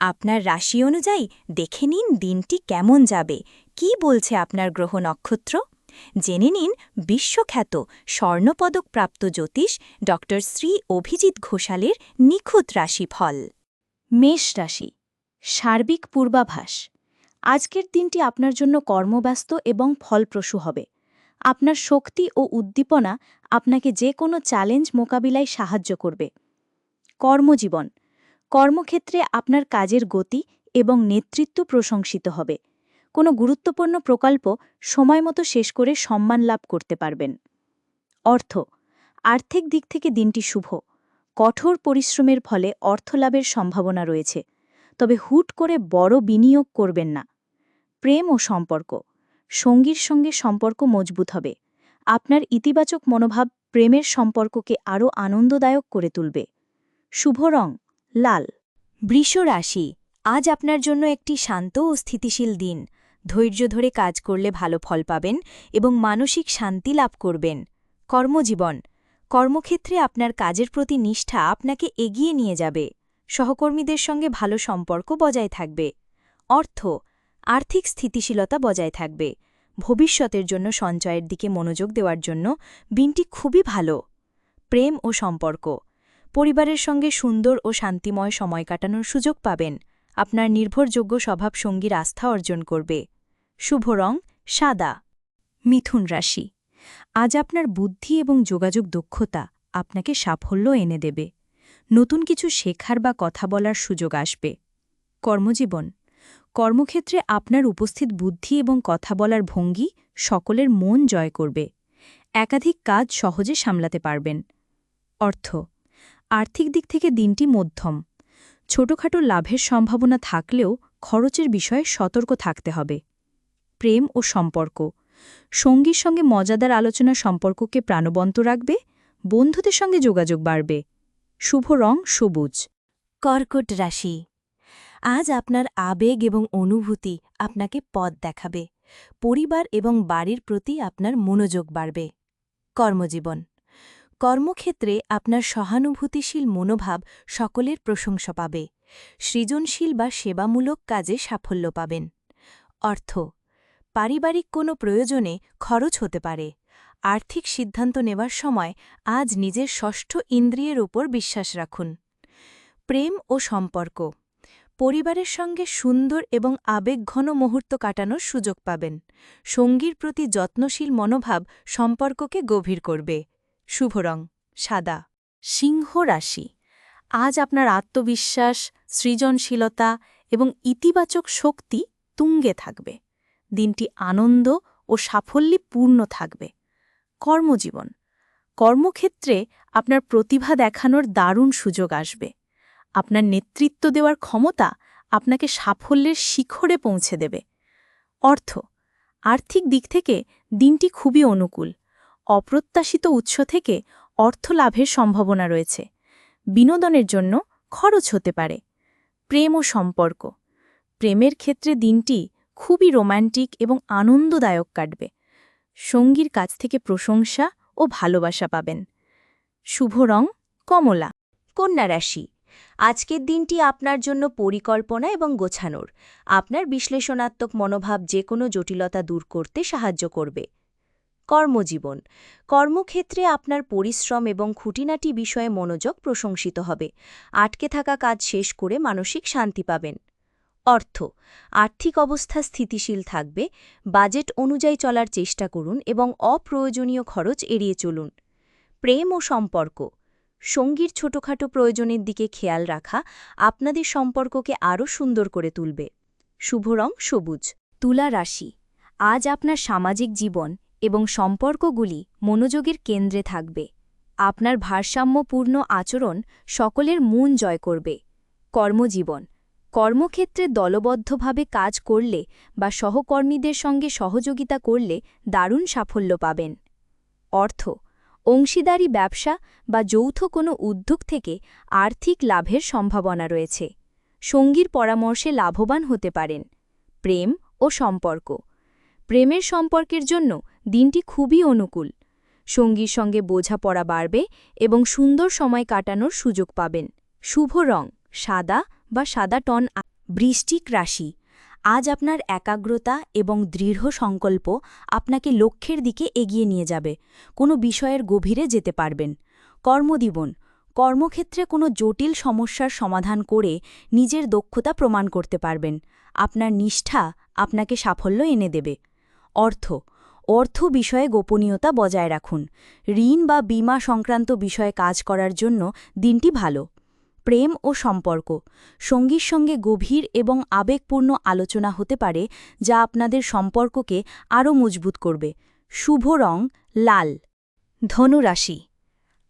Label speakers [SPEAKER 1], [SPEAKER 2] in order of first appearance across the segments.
[SPEAKER 1] আপনার রাশি অনুযায়ী দেখে নিন দিনটি কেমন যাবে। কি বলছে আপনার গ্রহ নক্ষত্র? জেনে নিন বিশ্বখ্যাত স্বর্ণপদকপ্রাপ্ত জ্যোতিষ ড শ্রী অভিজিৎ ঘোষালের নিখুঁত রাশিফল। মেষ রাশি, সার্বিক পূর্বাভাস। আজকের দিনটি আপনার জন্য কর্মব্যস্ত এবং ফলপ্রসূ হবে। আপনার শক্তি ও উদ্দীপনা আপনাকে যে কোনো চ্যালেঞ্জ মোকাবিলায় সাহায্য করবে। কর্মজীবন কর্মক্ষেত্রে আপনার কাজের গতি এবং নেতৃত্ব প্রশংসিত হবে। কোনো গুরুত্বপূর্ণ প্রকল্প সময়মতো শেষ করে সম্মান লাভ করতে পারবেন। অর্থ, আর্থিক দিক থেকে দিনটি শুভ। কঠোর পরিশ্রমের ফলে অর্থলাভের সম্ভাবনা রয়েছে। তবে হুট করে বড় বিনিয়োগ করবেন না। প্রেম ও সম্পর্ক, সঙ্গীর সঙ্গে সম্পর্ক মজবুত হবে। আপনার ইতিবাচক মনোভাব প্রেমের সম্পর্ককে আরও আনন্দদায়ক করে তুলবে। শুভ রং লাল। বৃষ রাশি, আজ আপনার জন্য একটি শান্ত ও স্থিতিশীল দিন। ধৈর্য ধরে কাজ করলে ভালো ফল পাবেন এবং মানসিক শান্তি লাভ করবেন। কর্মজীবন, কর্মক্ষেত্রে আপনার কাজের প্রতি নিষ্ঠা আপনাকে এগিয়ে নিয়ে যাবে। সহকর্মীদের সঙ্গে ভালো সম্পর্ক বজায় থাকবে। অর্থ, আর্থিক স্থিতিশীলতা বজায় থাকবে। ভবিষ্যতের জন্য সঞ্চয়ের দিকে মনোযোগ দেওয়ার জন্য দিনটি খুবই ভালো। প্রেম ও সম্পর্ক পরিবারের সঙ্গে সুন্দর ও শান্তিময় সময় কাটানোর সুযোগ পাবেন। আপনার নির্ভরযোগ্য স্বভাব সঙ্গীর আস্থা অর্জন করবে। শুভ রং, সাদা। মিথুন রাশি। আজ আপনার বুদ্ধি এবং যোগাযোগ দক্ষতা আপনাকে সাফল্য এনে দেবে। নতুন কিছু শেখার বা কথা বলার সুযোগ আসবে। কর্মজীবন। কর্মক্ষেত্রে আপনার উপস্থিত বুদ্ধি এবং কথা বলার ভঙ্গি সকলের মন জয় করবে। একাধিক কাজ সহজে সামলাতে পারবেন। অর্থ। আর্থিক দিক থেকে দিনটি মধ্যম। ছোটখাটো লাভের সম্ভাবনা থাকলেও খরচের বিষয়ে সতর্ক থাকতে হবে। প্রেম ও সম্পর্ক। সঙ্গীর সঙ্গে মজাদার আলোচনা সম্পর্ককে প্রাণবন্ত রাখবে, বন্ধুদের সঙ্গে যোগাযোগ বাড়বে। শুভ রং, সবুজ। কর্কট রাশি। আজ আপনার আবেগ এবং অনুভূতি আপনাকে পথ দেখাবে। পরিবার এবং বাড়ির প্রতি আপনার মনোযোগ বাড়বে। কর্মজীবন। কর্মক্ষেত্রে আপনার সহানুভূতিশীল মনোভাব সকলের প্রশংসা পাবে। সৃজনশীল বা সেবামূলক কাজে সাফল্য পাবেন। অর্থ, পারিবারিক কোনো প্রয়োজনে খরচ হতে পারে। আর্থিক সিদ্ধান্ত নেওয়ার সময় আজ নিজের ষষ্ঠ ইন্দ্রিয়ের ওপর বিশ্বাস রাখুন। প্রেম ও সম্পর্ক, পরিবারের সঙ্গে সুন্দর এবং আবেগঘন মুহূর্ত কাটানোর সুযোগ পাবেন। সঙ্গীর প্রতি যত্নশীল মনোভাব সম্পর্ককে গভীর করবে। শুভ রং, সাদা। সিংহ রাশি। আজ আপনার আত্মবিশ্বাস, সৃজনশীলতা এবং ইতিবাচক শক্তি তুঙ্গে থাকবে। দিনটি আনন্দ ও সাফল্যে পূর্ণ থাকবে। কর্মজীবন। কর্মক্ষেত্রে আপনার প্রতিভা দেখানোর দারুণ সুযোগ আসবে। আপনার নেতৃত্ব দেওয়ার ক্ষমতা আপনাকে সাফল্যের শিখরে পৌঁছে দেবে। অর্থ। আর্থিক দিক থেকে দিনটি খুবই অনুকূল। অপ্রত্যাশিত উৎস থেকে অর্থ লাভের সম্ভাবনা রয়েছে। বিনোদনের জন্য খরচ হতে পারে। প্রেম ও সম্পর্ক। প্রেমের ক্ষেত্রে দিনটি খুবই রোম্যান্টিক এবং আনন্দদায়ক কাটবে। সঙ্গীর কাছ থেকে প্রশংসা ও ভালোবাসা পাবেন। শুভ রং কমলা। কন্যা রাশি। আজকের দিনটি আপনার জন্য পরিকল্পনা এবং গোছানোর। আপনার বিশ্লেষণাত্মক মনোভাব যে কোনো জটিলতা দূর করতে সাহায্য করবে। কর্মজীবন। কর্মক্ষেত্রে আপনার পরিশ্রম এবং খুঁটিনাটি বিষয়ে মনোযোগ প্রশংসিত হবে। আটকে থাকা কাজ শেষ করে মানসিক শান্তি পাবেন। অর্থ, আর্থিক অবস্থা স্থিতিশীল থাকবে, বাজেট অনুযায়ী চলার চেষ্টা করুন এবং অপ্রয়োজনীয় খরচ এড়িয়ে চলুন। প্রেম ও সম্পর্ক, সঙ্গীর ছোটখাটো প্রয়োজনের দিকে খেয়াল রাখা আপনাদের সম্পর্ককে আরও সুন্দর করে তুলবে। শুভ রং সবুজ। তুলা রাশি, আজ আপনার সামাজিক জীবন এবং সম্পর্কগুলি মনোযোগের কেন্দ্রে থাকবে। আপনার ভারসাম্যপূর্ণ আচরণ সকলের মন জয় করবে। কর্মজীবন। কর্মক্ষেত্রে দলবদ্ধভাবে কাজ করলে বা সহকর্মীদের সঙ্গে সহযোগিতা করলে দারুণ সাফল্য পাবেন। অর্থ। অংশীদারি ব্যবসা বা যৌথ কোনো উদ্যোগ থেকে আর্থিক লাভের সম্ভাবনা রয়েছে। সঙ্গীর পরামর্শে লাভবান হতে পারেন। প্রেম ও সম্পর্ক। প্রেমের সম্পর্কের জন্য দিনটি খুবই অনুকূল। সঙ্গীর সঙ্গে বোঝাপড়া বাড়বে এবং সুন্দর সময় কাটানোর সুযোগ পাবেন। শুভ রং, সাদা বা সাদা টন বৃষ্টিক রাশি। আজ আপনার একাগ্রতা এবং দৃঢ় সংকল্প আপনাকে লক্ষ্যের দিকে এগিয়ে নিয়ে যাবে। কোনো বিষয়ের গভীরে যেতে পারবেন। কর্মদীবন কর্মক্ষেত্রে কোনো জটিল সমস্যার সমাধান করে নিজের দক্ষতা প্রমাণ করতে পারবেন। আপনার নিষ্ঠা আপনাকে সাফল্য এনে দেবে। অর্থ অর্থ বিষয়ে গোপনীয়তা বজায় রাখুন। ঋণ বা বীমা সংক্রান্ত বিষয়ে কাজ করার জন্য দিনটি ভালো। প্রেম ও সম্পর্ক। সঙ্গীর সঙ্গে গভীর এবং আবেগপূর্ণ আলোচনা হতে পারে, যা আপনাদের সম্পর্ককে আরও মজবুত করবে। শুভ রং, লাল। ধনুরাশি।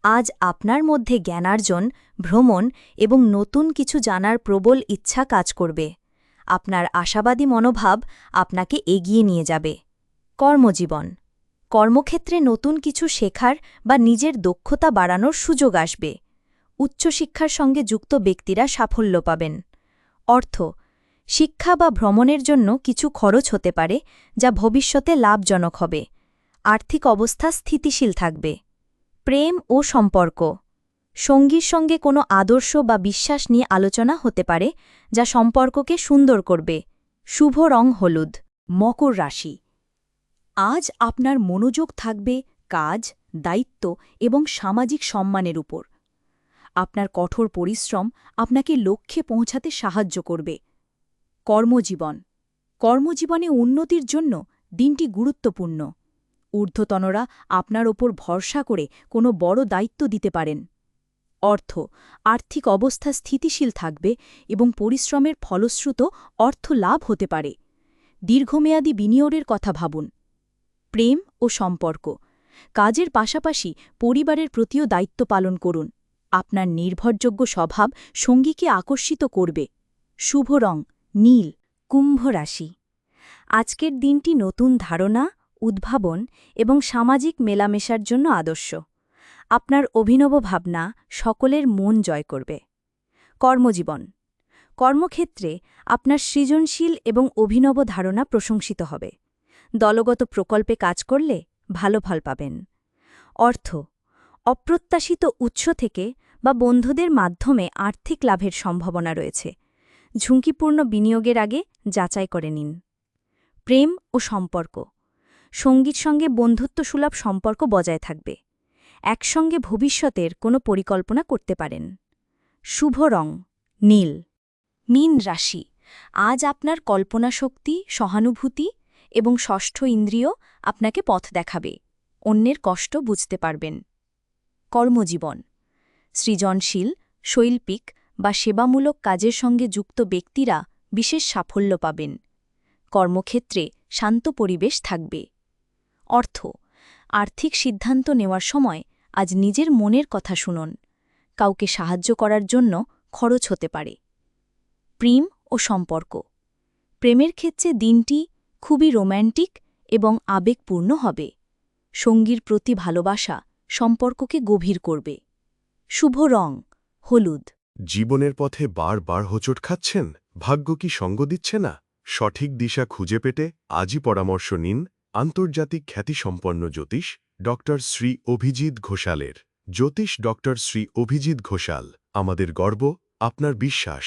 [SPEAKER 1] আজ আপনার মধ্যে জ্ঞানার্জন, ভ্রমণ এবং নতুন কিছু জানার প্রবল ইচ্ছা কাজ করবে। আপনার আশাবাদী মনোভাব আপনাকে এগিয়ে নিয়ে যাবে। কর্মজীবন। কর্মক্ষেত্রে নতুন কিছু শেখার বা নিজের দক্ষতা বাড়ানোর সুযোগ আসবে। উচ্চশিক্ষার সঙ্গে যুক্ত ব্যক্তিরা সাফল্য পাবেন। অর্থ, শিক্ষা বা ভ্রমণের জন্য কিছু খরচ হতে পারে যা ভবিষ্যতে লাভজনক হবে। আর্থিক অবস্থা স্থিতিশীল থাকবে। প্রেম ও সম্পর্ক, সঙ্গীর সঙ্গে কোনো আদর্শ বা বিশ্বাস নিয়ে আলোচনা হতে পারে যা সম্পর্ককে সুন্দর করবে। শুভ রং হলুদ, মকর রাশি। আজ আপনার মনোযোগ থাকবে কাজ, দায়িত্ব এবং সামাজিক সম্মানের উপর। আপনার কঠোর পরিশ্রম আপনাকে লক্ষ্যে পৌঁছাতে সাহায্য করবে। কর্মজীবন। কর্মজীবনে উন্নতির জন্য দিনটি গুরুত্বপূর্ণ। ঊর্ধ্বতনরা আপনার ওপর ভরসা করে কোনো বড় দায়িত্ব দিতে পারেন। অর্থ। আর্থিক অবস্থা স্থিতিশীল থাকবে এবং পরিশ্রমের ফলশ্রুত অর্থ লাভ হতে পারে। দীর্ঘমেয়াদী বিনিয়োগের কথা ভাবুন। প্রেম ও সম্পর্ক। কাজের পাশাপাশি পরিবারের প্রতিও দায়িত্ব পালন করুন। আপনার নির্ভরযোগ্য স্বভাব সঙ্গীকে আকর্ষিত করবে। শুভ রং, নীল, কুম্ভ রাশি। আজকের দিনটি নতুন ধারণা, উদ্ভাবন এবং সামাজিক মেলামেশার জন্য আদর্শ। আপনার অভিনব ভাবনা সকলের মন জয় করবে। কর্মজীবন। কর্মক্ষেত্রে আপনার সৃজনশীল এবং অভিনব ধারণা প্রশংসিত হবে। দলগত প্রকল্পে কাজ করলে ভালো ফল পাবেন। অর্থ, অপ্রত্যাশিত উৎস থেকে বা বন্ধুদের মাধ্যমে আর্থিক লাভের সম্ভাবনা রয়েছে। ঝুঁকিপূর্ণ বিনিয়োগের আগে যাচাই করে নিন। প্রেম ও সম্পর্ক সংগীত সঙ্গে বন্ধুত্বসুলভ সম্পর্ক বজায় থাকবে। একসঙ্গে ভবিষ্যতের কোনো পরিকল্পনা করতে পারেন। শুভ রং, নীল। মীন রাশি, আজ আপনার কল্পনাশক্তি, সহানুভূতি এবং ষষ্ঠ ইন্দ্রিয় আপনাকে পথ দেখাবে, অন্যের কষ্ট বুঝতে পারবেন। কর্মজীবন, সৃজনশীল, শৈল্পিক বা সেবামূলক কাজের সঙ্গে যুক্ত ব্যক্তিরা বিশেষ সাফল্য পাবেন। কর্মক্ষেত্রে শান্ত পরিবেশ থাকবে। অর্থ, আর্থিক সিদ্ধান্ত নেওয়ার সময় আজ নিজের মনের কথা শুনুন। কাউকে সাহায্য করার জন্য খরচ হতে পারে। প্রেম ও সম্পর্ক, প্রেমের ক্ষেত্রে দিনটি খুবই রোম্যান্টিক এবং আবেগপূর্ণ হবে। সঙ্গীর প্রতি ভালোবাসা সম্পর্ককে গভীর করবে। শুভ রং, হলুদ।
[SPEAKER 2] জীবনের পথে বারবার হোঁচট খাচ্ছেন? ভাগ্য কি সঙ্গ দিচ্ছে না? সঠিক দিশা খুঁজে পেতে আজই পরামর্শ নিন আন্তর্জাতিক খ্যাতিসম্পন্ন জ্যোতিষ ড. শ্রী অভিজিৎ ঘোষালের। জ্যোতিষ ড. শ্রী অভিজিৎ ঘোষাল, আমাদের গর্ব, আপনার বিশ্বাস।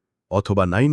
[SPEAKER 2] অথবা নাইন